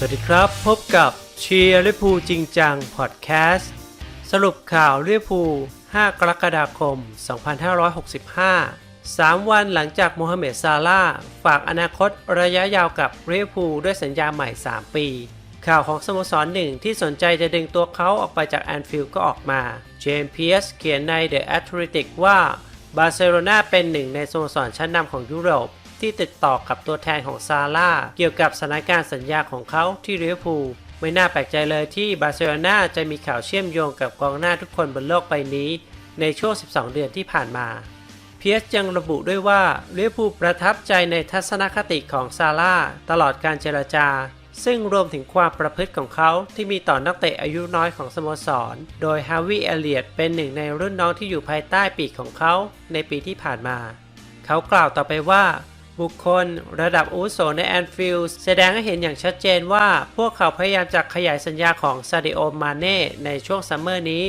สวัสดีครับพบกับเชียร์ลิพูจริงจังพอดแคสต์สรุปข่าวลิพู 5 กรกฎาคม 2565 3 วันหลังจากโมฮัมเหม็ดซาลาฝากอนาคตระยะยาวกับลิพูด้วยสัญญาใหม่ 3 ปี ข่าวของสโมสรหนึ่งที่สนใจจะดึงตัวเขาออกไปจากแอนฟิลด์ก็ออกมาเจมส์เพียสเขียนใน The Athletic ว่าบาร์เซโลนาเป็นหนึ่งในสโมสรชั้นนำของยุโรป ที่ติดต่อกับตัวแทนของซาร่าเกี่ยวกับสถานการณ์สัญญาของเขาที่ลิเวอร์พูลไม่น่าแปลกใจเลยที่บาร์เซโลนาจะมีข่าวเชื่อมโยงกับกองหน้าทุกคนบนโลกใบนี้ ในช่วง 12 เดือนที่ผ่านมา เพียสยังระบุด้วยว่าลิเวอร์พูลประทับใจในทัศนคติของซาร่าตลอดการเจรจา ซึ่งรวมถึงความประพฤติของเขาที่มีต่อนักเตะอายุน้อยของสโมสร โดยฮาวิเอเลียตเป็นหนึ่งในรุ่นน้องที่อยู่ภายใต้ปีกของเขาในปีที่ผ่านมา เขากล่าวต่อไปว่า บุคคล ระดับอุโสในแอนฟิลด์แสดงให้เห็นอย่างชัดเจนว่า พวกเขาพยายามจะขยายสัญญาของซาดิโอมาเน่ในช่วงซัมเมอร์นี้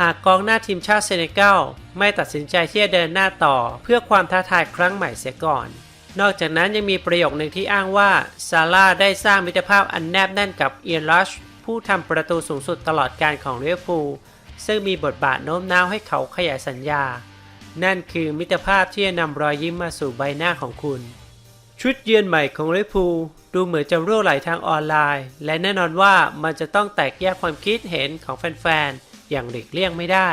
หากกองหน้าทีมชาติเซเนกัลไม่ตัดสินใจที่จะเดินหน้าต่อ เพื่อความท้าทายครั้งใหม่เสียก่อน นอกจากนั้นยังมีประโยคหนึ่งที่อ้างว่าซาร่าได้สร้างมิตรภาพอันแนบแน่นกับเอียนลัชผู้ทำประตูสูงสุดตลอดการของลิเวอร์พูลซึ่งมีบทบาทโน้มน้าวให้เขาขยายสัญญา นั่นคือมิตรภาพที่จะนำรอยยิ้มมาสู่ใบหน้าของคุณ ชุดเยือนใหม่ของลิพูดูเหมือนจะรั่วไหลทางออนไลน์ และแน่นอนว่ามันจะต้องแตกแยกความคิดเห็นของแฟนๆ อย่างหลีกเลี่ยงไม่ได้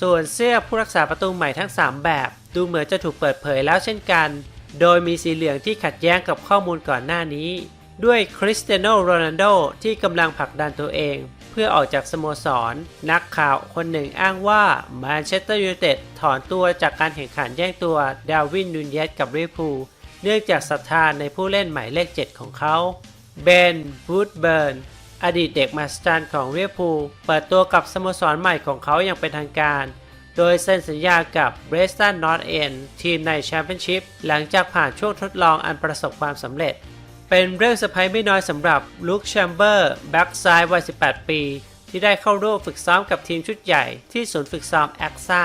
ส่วนเสื้อผู้รักษาประตูใหม่ทั้ง 3 แบบ ดูเหมือนจะถูกเปิดเผยแล้วเช่นกัน โดยมีสีเหลืองที่ขัดแย้งกับข้อมูลก่อนหน้านี้ ด้วยคริสเตียโนโรนัลโดที่กำลังผลักดันตัวเอง เพื่อออกจากสโมสร นักข่าวคนหนึ่งอ้างว่าแมนเชสเตอร์ยูไนเต็ดถอนตัวจากการแข่งขันแย่งตัวดาวินนูนเยสกับลิเวอร์พูลเนื่องจากศรัทธาในผู้เล่นหมายเลข 7 ของเขาเบนบูดเบิร์นอดีตเด็กมาสตันของเวียพูลเปิดตัวกับสโมสรใหม่ของเขาอย่างเป็นทางการ โดยเซ็นสัญญากับเบรสตันนอร์ทเอนทีมในแชมเปี้ยนชิพหลังจากผ่านช่วงทดลองอันประสบความสำเร็จ เป็นเรื่องเซอร์ไพรส์ไม่น้อยสำหรับลุคแชมเบอร์แบ็กซ้ายวัย 18 ปี ที่ได้เข้าร่วมฝึกซ้อมกับทีมชุดใหญ่ที่ศูนย์ฝึกซ้อมแอคซ่า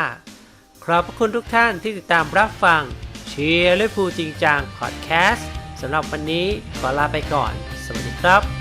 ขอบพระคุณทุกท่านที่ติดตามรับฟังเชียร์ลิเวอร์พูลจริงจังพอดแคสต์สำหรับวันนี้ขอลาไปก่อน สวัสดีครับ